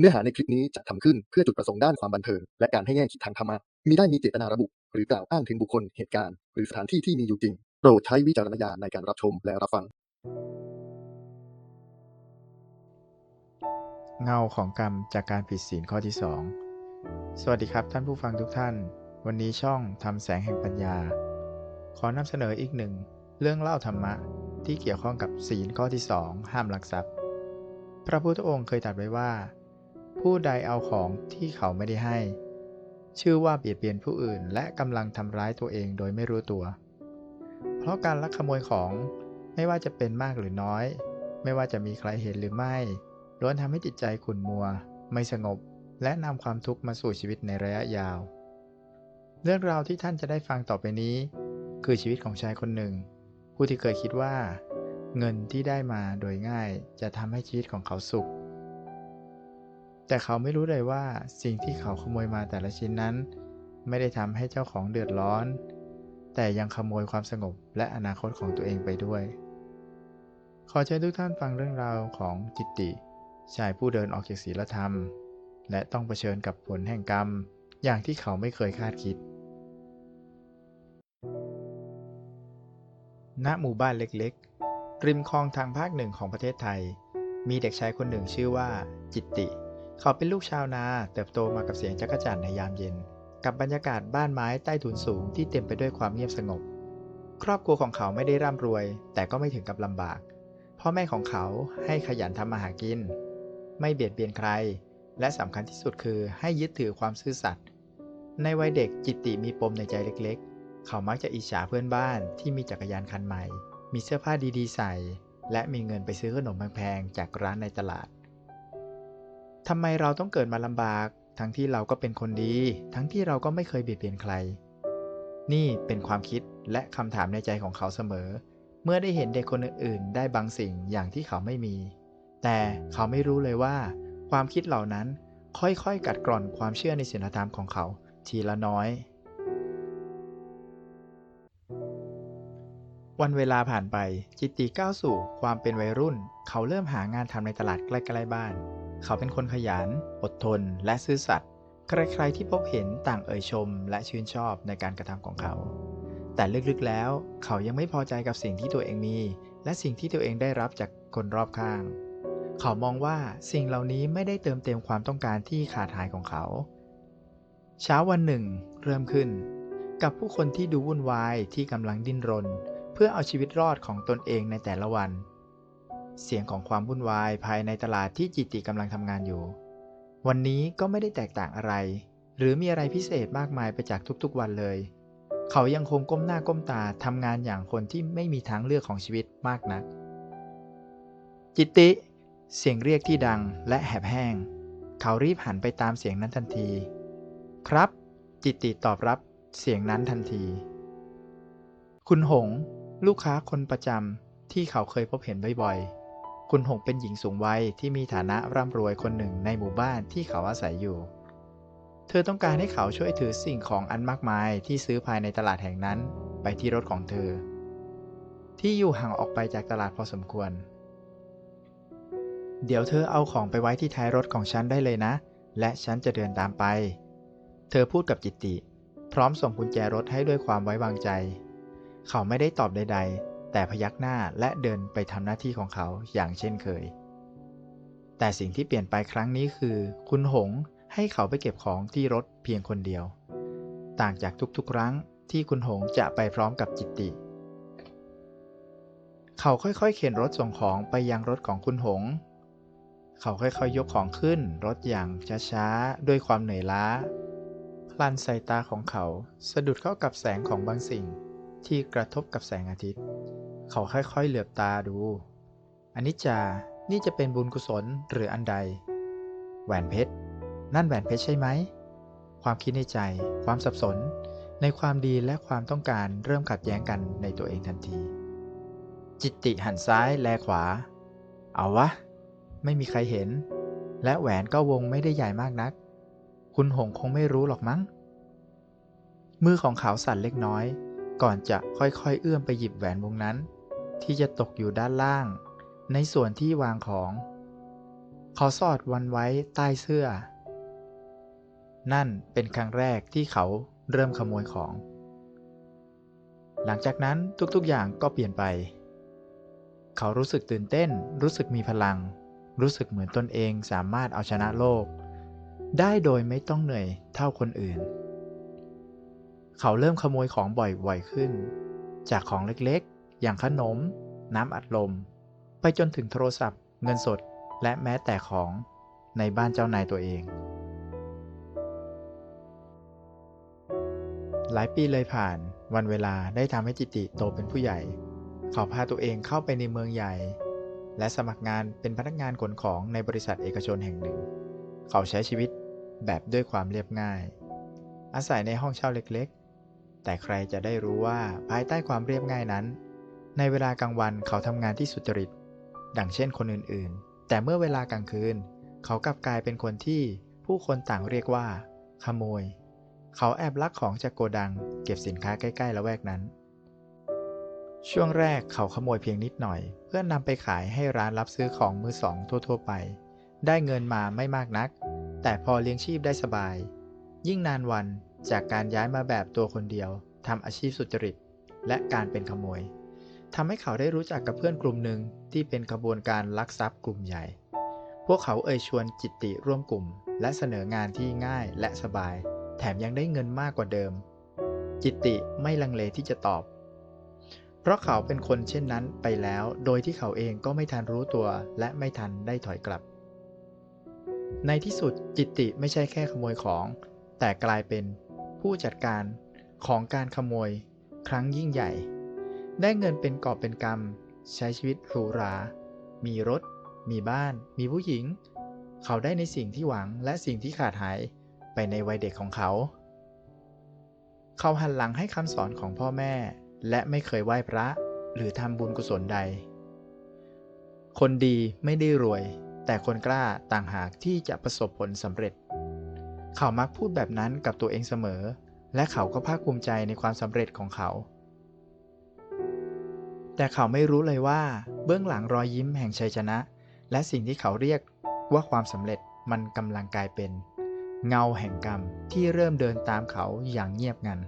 เนื้อหาในคลิปนี้จะทำขึ้นเพื่อจุดประสงค์ด้านความบันเทิงและการให้แง่คิดทางธรรมะมิได้มีเจตนาระบุ หรือกล่าวอ้างถึงบุคคลเหตุการณ์ หรือสถานที่ที่มีอยู่จริง โปรดใช้วิจารณญาณในการรับชมและรับฟัง เงาของกรรมจากการผิดศีลข้อที่ 2 สวัสดีครับท่านผู้ฟังทุกท่าน วันนี้ช่องทำแสงแห่งปัญญา ขอนำเสนออีกหนึ่ง เรื่องเล่าธรรมะที่เกี่ยวข้องกับศีลข้อที่ 2 ห้ามลักทรัพย์ พระพุทธองค์เคยตรัสไว้ว่า ผู้ใดเอาของที่เขาไม่ได้ให้ ชื่อว่าเบียดเบียนผู้อื่น และกำลังทำร้ายตัวเองโดยไม่รู้ตัว เพราะการลักขโมยของไม่ว่าจะเป็นมากหรือน้อย ไม่ว่าจะมีใครเห็นหรือไม่ ล้วนทำให้จิตใจขุ่นมัว ไม่สงบ และนำความทุกข์มาสู่ชีวิตในระยะยาว เรื่องราวที่ท่านจะได้ฟังต่อไปนี้ คือชีวิตของชายคนหนึ่ง ผู้ที่เคยคิดว่า เงินที่ได้มาโดยง่ายจะทำให้ชีวิตของเขาสุข แต่เขาไม่รู้เลยว่าสิ่งที่เขาขโมยมาแต่ละชิ้นนั้น ไม่ได้ทำให้เจ้าของเดือดร้อน แต่ยังขโมยความสงบและอนาคตของตัวเองไปด้วย ขอเชิญทุกท่านฟังเรื่องราวของจิตติ ชายผู้เดินออกจากศีลธรรม และต้องเผชิญกับผลแห่งกรรม อย่างที่เขาไม่เคยคาดคิด ณ หมู่บ้านเล็กๆ ริมคลองทางภาคหนึ่งของประเทศไทย มีเด็กชายคนหนึ่งชื่อว่า จิตติเเขาเป็นลูกชาวนา เติบโตมากับเสียงจักรจั่นในยามเย็น กับบรรยากาศบ้านไม้ใต้ถุนสูงที่เต็มไปด้วยความเงียบสงบ ครอบครัวของเขาไม่ได้ร่ำรวย แต่ก็ไม่ถึงกับลำบาก พ่อแม่ของเขาให้ขยันทำมาหากิน ไม่เบียดเบียนใคร และสำคัญที่สุดคือให้ยึดถือความซื่อสัตย์ ในวัยเด็กจิตติมีปมในใจเล็กๆ เขามักจะอิจฉาเพื่อนบ้านที่มีจักรยานคันใหม่ มีเสื้อผ้าดีๆใส่ และมีเงินไปซื้อขนมแพงๆจากร้านในตลาด ทำไมเราต้องเกิดมาลำบาก ทั้งที่เราก็เป็นคนดี ทั้งที่เราก็ไม่เคยเบียดเบียนใคร นี่เป็นความคิดและคำถามในใจของเขาเสมอ เมื่อได้เห็นเด็กคนอื่นๆ ได้บางสิ่งอย่างที่เขาไม่มี แต่เขาไม่รู้เลยว่า ความคิดเหล่านั้นค่อยๆ กัดกร่อนความเชื่อในศีลธรรมของเขา ทีละน้อย วันเวลาผ่านไปจิตติก้าวสู่ความเป็นวัยรุ่น เขาเริ่มหางานทำในตลาดใกล้ๆบ้าน เขาเป็นคนขยัน อดทน และซื่อสัตย์ใครๆที่พบเห็นต่างเอ่ยชม และชื่นชอบในการกระทำของเขา แต่ลึกๆแล้ว เขายังไม่พอใจกับสิ่งที่ตัวเองมี และสิ่งที่ตัวเองได้รับจากคนรอบข้าง เขามองว่าสิ่งเหล่านี้ไม่ได้เติมเต็มความต้องการที่ขาดหายของเขา เช้าวันหนึ่ง เริ่มขึ้น กับผู้คนที่ดูวุ่นวายที่กำลังดิ้นรน เพื่อเอาชีวิตรอดของตนเองในแต่ละวัน เสียงของความวุ่นวายภายในตลาดที่จิตติกำลังทำงานอยู่ วันนี้ก็ไม่ได้แตกต่างอะไร หรือมีอะไรพิเศษมากมายไปจากทุกๆวันเลย เขายังคงก้มหน้าก้มตาทำงานอย่างคนที่ไม่มีทางเลือกของชีวิตมากนัก จิตติเสียงเรียกที่ดังและแหบแห้ง เขารีบหันไปตามเสียงนั้นทันที ครับ จิตติตอบรับเสียงนั้นทันที คุณหง ลูกค้าคนประจำที่เขาเคยพบเห็นบ่อยๆ คุณหงเป็นหญิงสูงวัยที่มีฐานะร่ำรวยคนหนึ่งในหมู่บ้านที่เขาอาศัยอยู่ เธอต้องการให้เขาช่วยถือสิ่งของอันมากมายที่ซื้อภายในตลาดแห่งนั้นไปที่รถของเธอ ที่อยู่ห่างออกไปจากตลาดพอสมควร เดี๋ยวเธอเอาของไปไว้ที่ท้ายรถของฉันได้เลยนะ และฉันจะเดินตามไป เธอพูดกับจิตติ พร้อมส่งกุญแจรถให้ด้วยความไว้วางใจ เขาไม่ได้ตอบใด ๆ แต่พยักหน้าและเดินไปทำหน้าที่ของเขาอย่างเช่นเคย แต่สิ่งที่เปลี่ยนไปครั้งนี้คือ คุณหงให้เขาไปเก็บของที่รถเพียงคนเดียว ต่างจากทุกๆ ครั้งที่คุณหงจะไปพร้อมกับจิตติ เขาค่อยๆ เข็นรถส่งของไปยังรถของคุณหง เขาค่อยๆ ยกของขึ้นรถอย่างช้าๆ ด้วยความเหนื่อยล้าพลันสายตาของเขาสะดุดเข้ากับแสงของบางสิ่ง ที่กระทบกับแสงอาทิตย์ เขาค่อยๆเหลือบตาดูอันนี้จา นี่จะเป็นบุญกุศลหรืออันใด แหวนเพชร นั่นแหวนเพชรใช่ไหม ความคิดในใจ ความสับสน ในความดีและความต้องการเริ่มขัดแย้งกันในตัวเองทันที จิตติหันซ้ายแลขวา เอาวะ ไม่มีใครเห็น และแหวนก็วงไม่ได้ใหญ่มากนัก คุณหงคงไม่รู้หรอกมั้ง มือของเขาสั่นเล็กน้อย ก่อนจะค่อยๆเอื้อมไปหยิบแหวนวงนั้น ที่จะตกอยู่ด้านล่าง ในส่วนที่วางของ เขาสอดวันไว้ใต้เสื้อ นั่นเป็นครั้งแรกที่เขาเริ่มขโมยของ หลังจากนั้นทุกๆอย่างก็เปลี่ยนไป เขารู้สึกตื่นเต้น รู้สึกมีพลัง รู้สึกเหมือนตนเองสามารถเอาชนะโลก ได้โดยไม่ต้องเหนื่อยเท่าคนอื่น เขาเริ่มขโมยของบ่อยๆขึ้น จากของเล็กๆ อย่างขนม น้ำอัดลม ไปจนถึงโทรศัพท์ เงินสดและแม้แต่ของในบ้านเจ้านายตัวเอง หลายปีเลยผ่านวันเวลาได้ทำให้จิติโตเป็นผู้ใหญ่ เขาพาตัวเองเข้าไปในเมืองใหญ่ และสมัครงานเป็นพนักงานขนของในบริษัทเอกชนแห่งหนึ่ง เขาใช้ชีวิตแบบด้วยความเรียบง่าย อาศัยในห้องเช่าเล็ก แต่ใครจะได้รู้ว่าภายใต้ความเรียบง่ายนั้น ในเวลากลางวันเขาทำงานที่สุจริต ดังเช่นคนอื่นๆ แต่เมื่อเวลากลางคืน เขากลับกลายเป็นคนที่ผู้คนต่างเรียกว่า ขโมย เขาแอบลักของจากโกดัง เก็บสินค้าใกล้ๆละแวกนั้น ช่วงแรกเขาขโมยเพียงนิดหน่อย เพื่อนนำไปขายให้ร้านรับซื้อของมือสองทั่วๆไป ได้เงินมาไม่มากนัก แต่พอเลี้ยงชีพได้สบาย ยิ่งนานวัน จากการย้ายมาแบบตัวคนเดียวทำอาชีพสุจริต และการเป็นขโมยทำให้เขาได้รู้จักกับเพื่อนกลุ่มหนึ่งที่เป็นขบวนการลักทรัพย์กลุ่มใหญ่ พวกเขาเอ่ยชวนจิตติร่วมกลุ่ม และเสนองานที่ง่ายและสบาย แถมยังได้เงินมากกว่าเดิม จิตติไม่ลังเลที่จะตอบ เพราะเขาเป็นคนเช่นนั้นไปแล้ว โดยที่เขาเองก็ไม่ทันรู้ตัว และไม่ทันได้ถอยกลับ ในที่สุดจิตติไม่ใช่แค่ขโมยของ แต่กลายเป็น ผู้จัดการของการขโมยครั้งยิ่งใหญ่ ได้เงินเป็นกอบเป็นกำใช้ชีวิตหรูหรา มีรถ มีบ้าน มีผู้หญิง เขาได้ในสิ่งที่หวังและสิ่งที่ขาดหายไปในวัยเด็กของเขา เขาหันหลังให้คำสอนของพ่อแม่ และไม่เคยไหว้พระหรือทำบุญกุศลใด คนดีไม่ได้รวย แต่คนกล้าต่างหากที่จะประสบผลสำเร็จ เขามักพูดแบบนั้นกับตัวเองเสมอ และเขาก็ภาคภูมิใจในความสำเร็จของเขา แต่เขาไม่รู้เลยว่า เบื้องหลังรอยยิ้มแห่งชัยชนะ และสิ่งที่เขาเรียกว่าความสำเร็จมันกำลังกลายเป็น เงาแห่งกรรมที่เริ่มเดินตามเขาอย่างเงียบงัน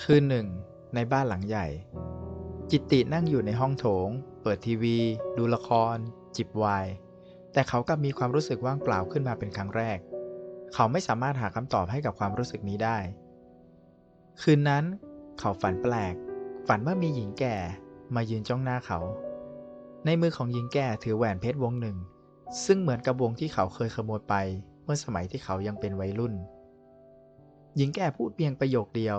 คืนหนึ่ง ในบ้านหลังใหญ่ จิตตินั่งอยู่ในห้องโถง เปิดทีวี ดูละคร จิบไวน์ แต่เขากลับมีความรู้สึกว่างเปล่าขึ้นมาเป็นครั้งแรก เขาไม่สามารถหาคำตอบให้กับความรู้สึกนี้ได้ คืนนั้น เขาฝันแปลก ฝันว่ามีหญิงแก่มายืนจ้องหน้าเขา ในมือของหญิงแก่ถือแหวนเพชรวงหนึ่ง ซึ่งเหมือนกับวงที่เขาเคยขโมยไป เมื่อสมัยที่เขายังเป็นวัยรุ่น หญิงแก่พูดเพียงประโยคเดียว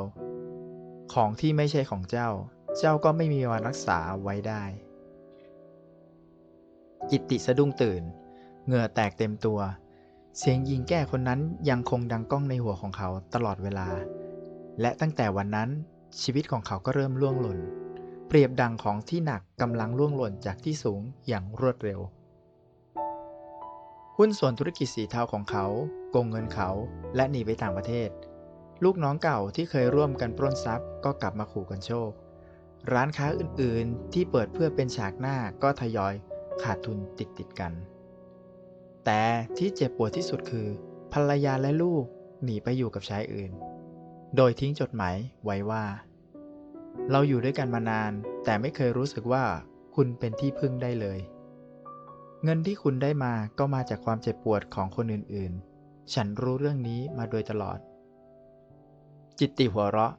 ของที่ไม่ใช่ของเจ้า เจ้าก็ไม่มีวันรักษาไว้ได้จิตติสะดุ้งตื่น เหงื่อแตกเต็มตัว เสียงหญิงแก่คนนั้นยังคงดังก้องในหัวของเขาตลอดเวลา และตั้งแต่วันนั้นชีวิตของเขาก็เริ่มล่วงหล่น เปรียบดังของที่หนักกำลังล่วงหล่นจากที่สูงอย่างรวดเร็ว หุ้นส่วนธุรกิจสีเทาของเขาโกงเงินเขาและหนีไปต่างประเทศ ลูกน้องเก่าที่เคยร่วมกันปล้นทรัพย์ก็กลับมาขู่กันโชค ร้านค้าอื่นๆที่เปิดเพื่อเป็นฉากหน้าก็ทยอยขาดทุนติดติดกัน แต่ที่เจ็บปวดที่สุดคือ ภรรยาและลูกหนีไปอยู่กับชายอื่น โดยทิ้งจดหมายไว้ว่า เราอยู่ด้วยกันมานาน แต่ไม่เคยรู้สึกว่าคุณเป็นที่พึ่งได้เลย เงินที่คุณได้มาก็มาจากความเจ็บปวดของคนอื่นๆ ฉันรู้เรื่องนี้มาโดยตลอด จิตติหัวเราะ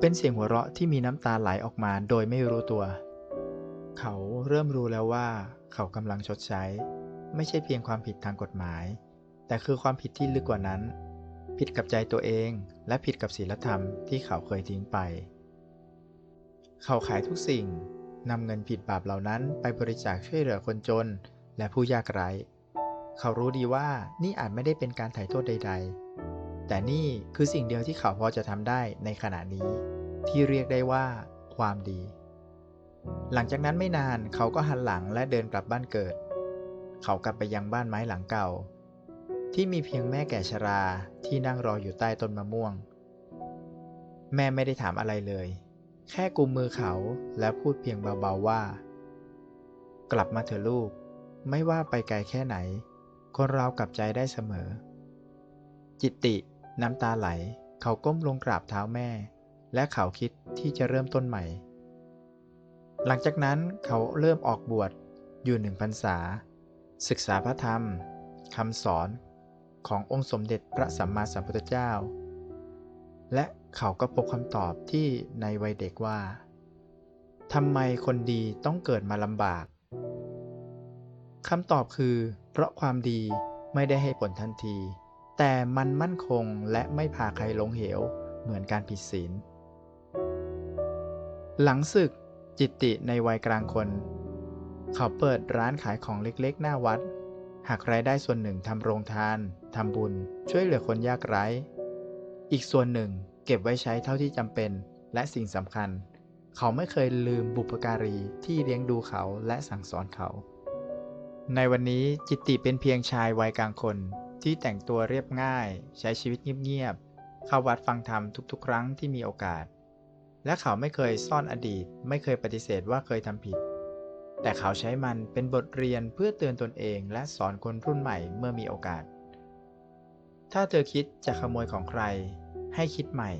เป็นเสียงหัวเราะที่มีน้ำตาไหลออกมาโดยไม่รู้ตัว เขาเริ่มรู้แล้วว่า เขากำลังชดใช้ ไม่ใช่เพียงความผิดทางกฎหมาย แต่คือความผิดที่ลึกกว่านั้น ผิดกับใจตัวเองและผิดกับศีลธรรมที่เขาเคยทิ้งไป เขาขายทุกสิ่งนำเงินผิดบาปเหล่านั้นไปบริจาคช่วยเหลือคนจนและผู้ยากไร้ เขารู้ดีว่านี่อาจไม่ได้เป็นการไถ่โทษใด ๆ แต่นี่คือสิ่งเดียวที่เขาพอจะทำได้ในขณะนี้ ที่เรียกได้ว่าความดี หลังจากนั้นไม่นานเขาก็หันหลังและเดินกลับบ้านเกิด เขากลับไปยังบ้านไม้หลังเก่า ที่มีเพียงแม่แก่ชราที่นั่งรออยู่ใต้ต้นมะม่วง แม่ไม่ได้ถามอะไรเลย แค่กุมมือเขาแล้วพูดเพียงเบาๆว่า กลับมาเถอะลูก ไม่ว่าไปไกลแค่ไหน คนเรากลับใจได้เสมอ จิตติน้ำตาไหล เขาก้มลงกราบเท้าแม่ และเขาคิดที่จะเริ่มต้นใหม่ หลังจากนั้นเขาเริ่มออกบวชอยู่หนึ่งพรรษา ศึกษาพระธรรมคำสอนขององค์สมเด็จพระสัมมาสัมพุทธเจ้า และเขาก็พบคำตอบที่ในวัยเด็กว่าทำไมคนดีต้องเกิดมาลำบากคำตอบคือ เพราะความดีไม่ได้ให้ผลทันที แต่มันมั่นคงและไม่พาใครลงเหว เหมือนการผิดศีล หลังศึกจิตติในวัยกลางคน เขาเปิดร้านขายของเล็กๆ หน้าวัด หากรายได้ส่วนหนึ่งทำโรงทาน ทำบุญ ช่วยเหลือคนยากไร้ อีกส่วนหนึ่งเก็บไว้ใช้เท่าที่จำเป็น และสิ่งสำคัญ เขาไม่เคยลืมบุพการีที่เลี้ยงดูเขาและสั่งสอนเขา ในวันนี้จิตติเป็นเพียงชายวัยกลางคนที่แต่งตัวเรียบง่าย ใช้ชีวิตเงียบๆเข้าวัดฟังธรรมทุกๆ ครั้งที่มีโอกาส และเขาไม่เคยซ่อนอดีต ไม่เคยปฏิเสธว่าเคยทำผิด แต่เขาใช้มันเป็นบทเรียนเพื่อเตือนตนเองและสอนคนรุ่นใหม่เมื่อมีโอกาส ถ้าเธอคิดจะขโมยของใคร ให้คิดใหม่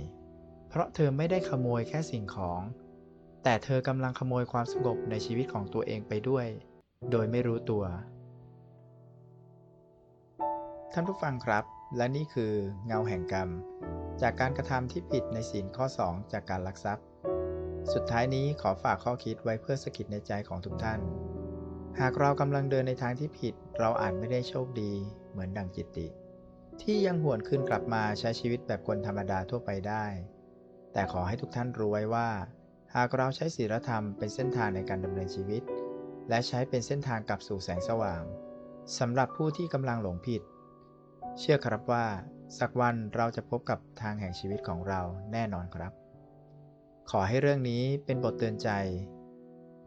เพราะเธอไม่ได้ขโมยแค่สิ่งของ แต่เธอกำลังขโมยความสงบในชีวิตของตัวเองไปด้วย โดยไม่รู้ตัว ท่านผู้ฟังครับ และนี่คือเงาแห่งกรรม จากการกระทำที่ผิดในศีลข้อ 2 จากการลักทรัพย์ สุดท้ายนี้ขอฝากข้อคิดไว้เพื่อสะกิดในใจของทุกท่าน หากเรากำลังเดินในทางที่ผิด เราอาจไม่ได้โชคดี เหมือนดังจิตติ ที่ยังหวนคืนกลับมาใช้ชีวิตแบบคนธรรมดาทั่วไปได้ แต่ขอให้ทุกท่านรู้ไว้ว่า หากเราใช้ศีลธรรมเป็นเส้นทางในการดำเนินชีวิต และใช้เป็นเส้นทางกลับสู่แสงสว่างสำหรับผู้ที่กำลังหลงผิด เชื่อครับว่า สักวันเราจะพบกับทางแห่งชีวิตของเราแน่นอนครับ ขอให้เรื่องนี้เป็นบทเตือนใจ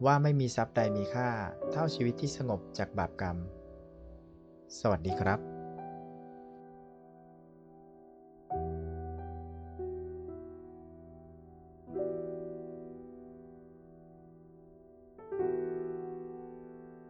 ว่าไม่มีทรัพย์ใดมีค่าเท่าชีวิตที่สงบจากบาปกรรม สวัสดีครับ